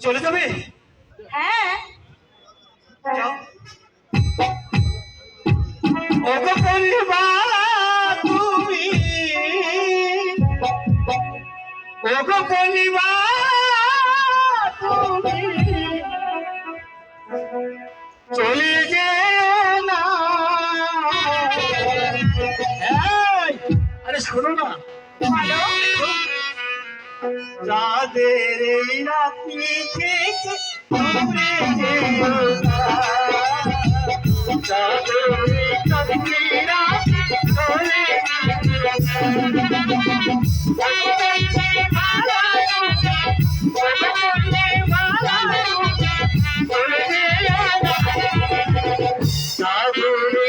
চলে যাবে? হ্যাঁ। যাও। ওগো পরিবার তুমি। ওগো পরিবার তুমি। চলে যে না আরে শোনো না। বলো যাদের এই রাত্রি থেকে দূরে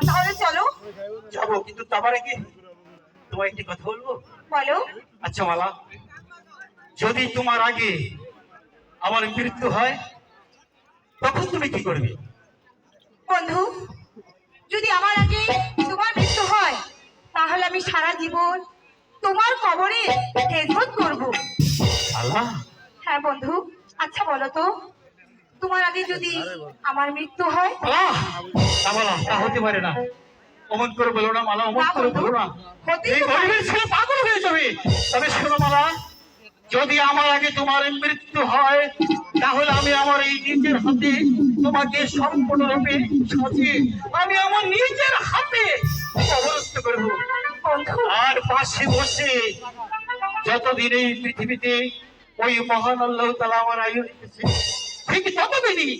তাহলে চলো। যাব কিন্তু তারপরে কি? তোমায় একটি কথা বলব? বলো। আচ্ছা মালা যদি তোমার আগে আমার মৃত্যু হয় তখন তুমি কি করবে? বন্ধু যদি আমার আগে তোমার মৃত্যু হয় তাহলে আমি সারা জীবন তোমার কবরে খেদমত করব। আল্লাহ। হ্যাঁ বন্ধু আচ্ছা বলো তো তোমার আগে যদি আমার মৃত্যু হয়? মালা তা হতে পারে না। অমন করে বলো না মালা অমন করে বলো না। এই গরিবের ছেলে পাগল হয়ে যাবে। তবে শোনো মালা যদি আমার আগে তোমার মৃত্যু হয় তাহলে আমি আমার এই নিজের হাতে তোমাকে সম্পূর্ণরূপে সাজিয়ে আমি আমার নিজের হাতে অবরুদ্ধ করব আর পাশে বসে যতদিন এই পৃথিবীতে ওই মহান আল্লাহ তালা আমার আয়ু রেখেছে ঠিক ততদিনই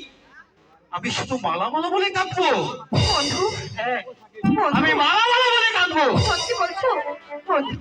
আমি শুধু মালা মালা বলে কাঁদবো। বন্ধু হ্যাঁ আমি মালা মালা বলে কাঁদবো। সত্যি বলছো বন্ধু।